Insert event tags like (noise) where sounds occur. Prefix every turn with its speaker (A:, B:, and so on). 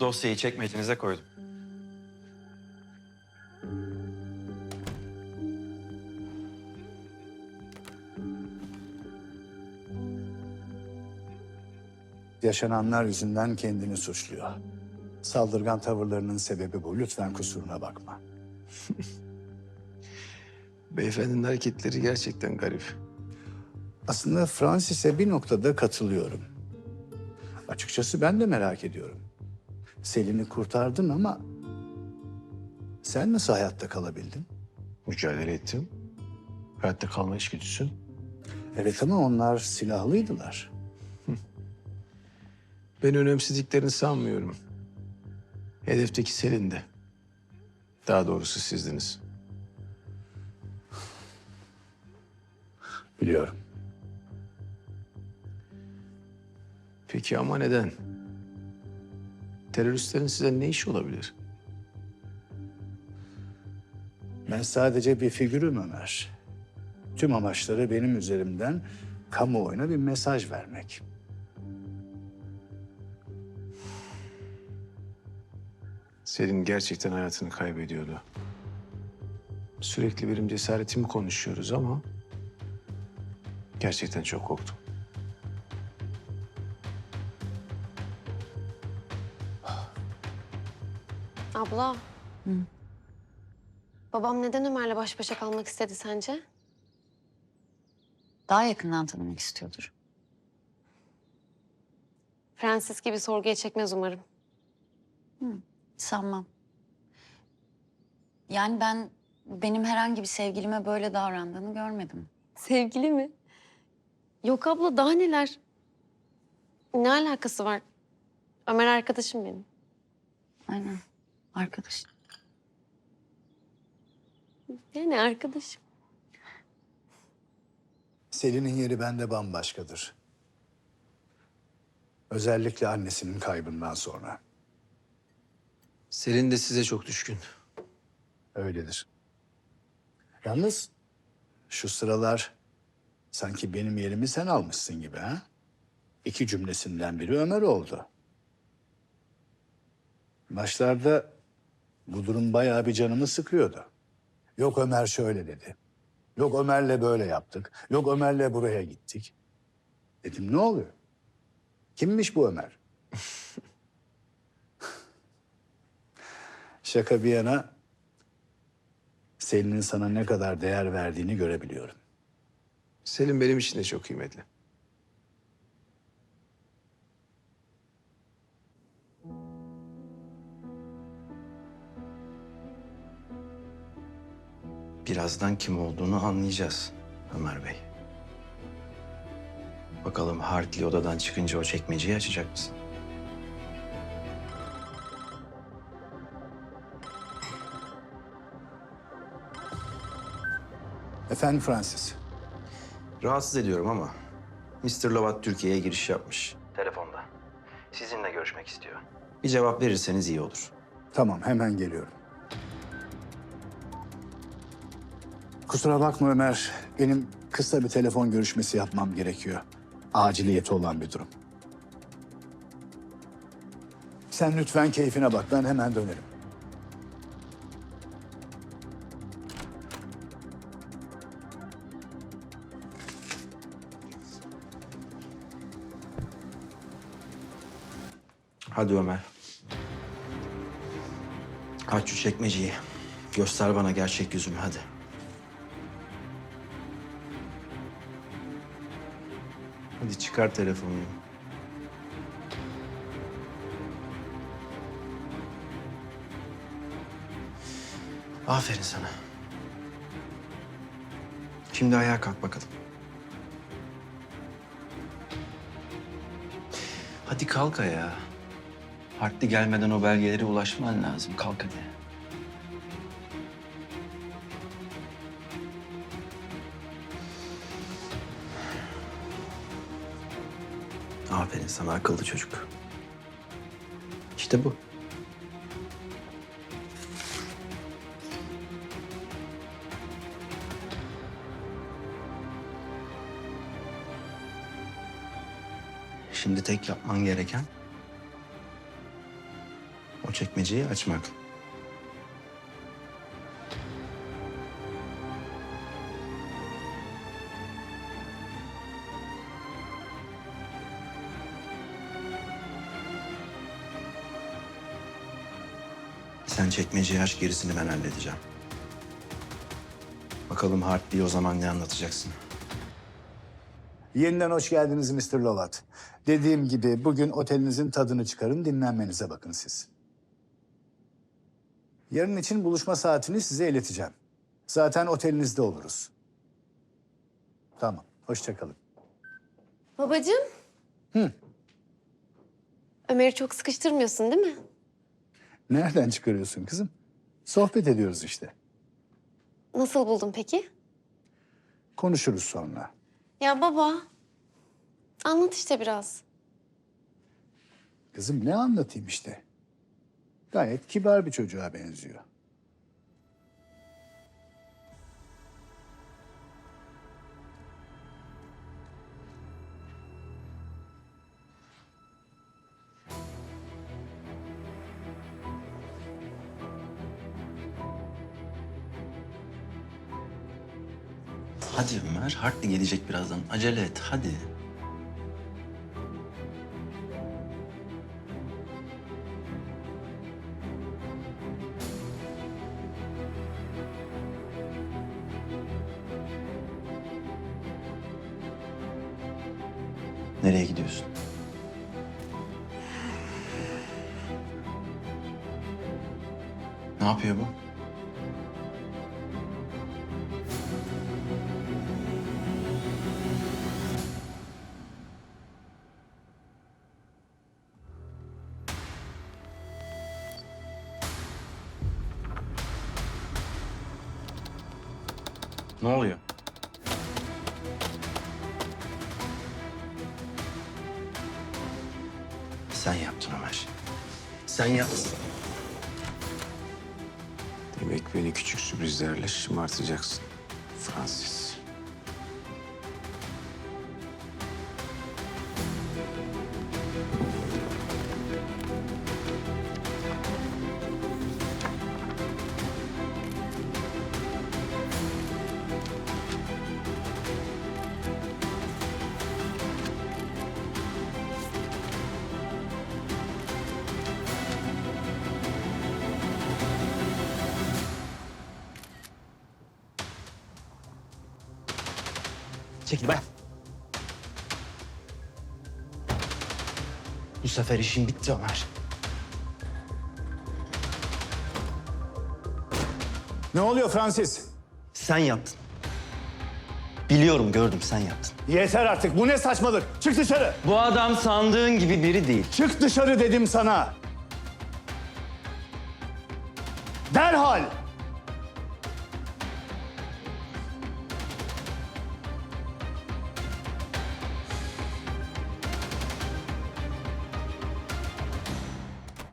A: Dosyayı çekmecenize koydum.
B: Yaşananlar yüzünden kendini suçluyor. Saldırgan tavırlarının sebebi bu. Lütfen kusuruna bakma. (laughs)
C: Beyefendinin hareketleri gerçekten garip.
B: Aslında Francis'e bir noktada katılıyorum. Açıkçası ben de merak ediyorum. Selin'i kurtardın ama sen nasıl hayatta kalabildin?
C: Mücadele ettim. Hayatta kalma içgüdüsü.
B: Evet ama onlar silahlıydılar.
C: Ben önemsediklerini sanmıyorum. Hedefteki Selin'di. Daha doğrusu sizdiniz.
B: Biliyorum.
C: Peki ama neden? Teröristlerin size ne işi olabilir?
B: Ben sadece bir figürüm Ömer. Tüm amaçları benim üzerimden kamuoyuna bir mesaj vermek.
C: Selin gerçekten hayatını kaybediyordu. Sürekli benim cesaretimi konuşuyoruz ama... ...gerçekten çok korktum.
D: Abla. Babam neden Ömer'le baş başa kalmak istedi sence?
E: Daha yakından tanımak istiyordur.
D: Francis gibi sorguya çekmez umarım.
E: Sanmam. Yani ben benim herhangi bir sevgilime böyle davrandığını görmedim.
D: Sevgili mi? Yok abla daha neler? Ne alakası var? Ömer arkadaşım benim.
E: Aynen. Arkadaş.
D: Yani arkadaşım.
B: Selin'in yeri bende bambaşkadır. Özellikle annesinin kaybından sonra.
C: Selin de size çok düşkün.
B: Öyledir. Yalnız şu sıralar sanki benim yerimi sen almışsın gibi ha? İki cümlesinden biri Ömer oldu. Başlarda bu durum bayağı bir canımı sıkıyordu. Yok Ömer şöyle dedi. Yok Ömer'le böyle yaptık. Yok Ömer'le buraya gittik. Dedim ne oluyor? Kimmiş bu Ömer? (laughs) Şaka bir yana Selin'in sana ne kadar değer verdiğini görebiliyorum.
C: Selin benim için de çok kıymetli.
A: Birazdan kim olduğunu anlayacağız Ömer Bey. Bakalım Hartley odadan çıkınca o çekmeceyi açacak mısın?
B: Efendim Francis.
A: Rahatsız ediyorum ama Mr. Lovat Türkiye'ye giriş yapmış. Telefonda. Sizinle görüşmek istiyor. Bir cevap verirseniz iyi olur.
B: Tamam hemen geliyorum. Kusura bakma Ömer. Benim kısa bir telefon görüşmesi yapmam gerekiyor. Aciliyeti olan bir durum. Sen lütfen keyfine bak. Ben hemen dönerim.
A: Hadi Ömer. Aç şu çekmeceyi. Göster bana gerçek yüzümü hadi. Hadi çıkar telefonunu. Aferin sana. Şimdi ayağa kalk bakalım. Hadi kalk ayağa. Partli gelmeden o belgelere ulaşman lazım. Kalk hadi. Aferin sana akıllı çocuk. İşte bu. Şimdi tek yapman gereken o çekmeceyi açmak. Sen çekmeceyi aç gerisini ben halledeceğim. Bakalım Hartley o zaman ne anlatacaksın?
B: Yeniden hoş geldiniz Mr. Lovat. Dediğim gibi bugün otelinizin tadını çıkarın, dinlenmenize bakın siz. Yarın için buluşma saatini size ileteceğim. Zaten otelinizde oluruz. Tamam, hoşça kalın.
D: Babacığım.
B: Hı.
D: Ömer'i çok sıkıştırmıyorsun değil mi?
B: Nereden çıkarıyorsun kızım? Sohbet ediyoruz işte.
D: Nasıl buldun peki?
B: Konuşuruz sonra.
D: Ya baba. Anlat işte biraz.
B: Kızım ne anlatayım işte. Gayet kibar bir çocuğa benziyor.
A: Hadi Ömer, Hartley gelecek birazdan. Acele et, hadi. Nereye gidiyorsun? Ne yapıyor bu? Ne oluyor? Sen yaptın Ömer. Sen yaptın.
C: Demek beni küçük sürprizlerle şımartacaksın. Francis.
A: Çekil be. Bu sefer işin bitti Ömer.
B: Ne oluyor Francis?
A: Sen yaptın. Biliyorum, gördüm sen yaptın.
B: Yeter artık. Bu ne saçmalık? Çık dışarı.
A: Bu adam sandığın gibi biri değil.
B: Çık dışarı dedim sana. Derhal.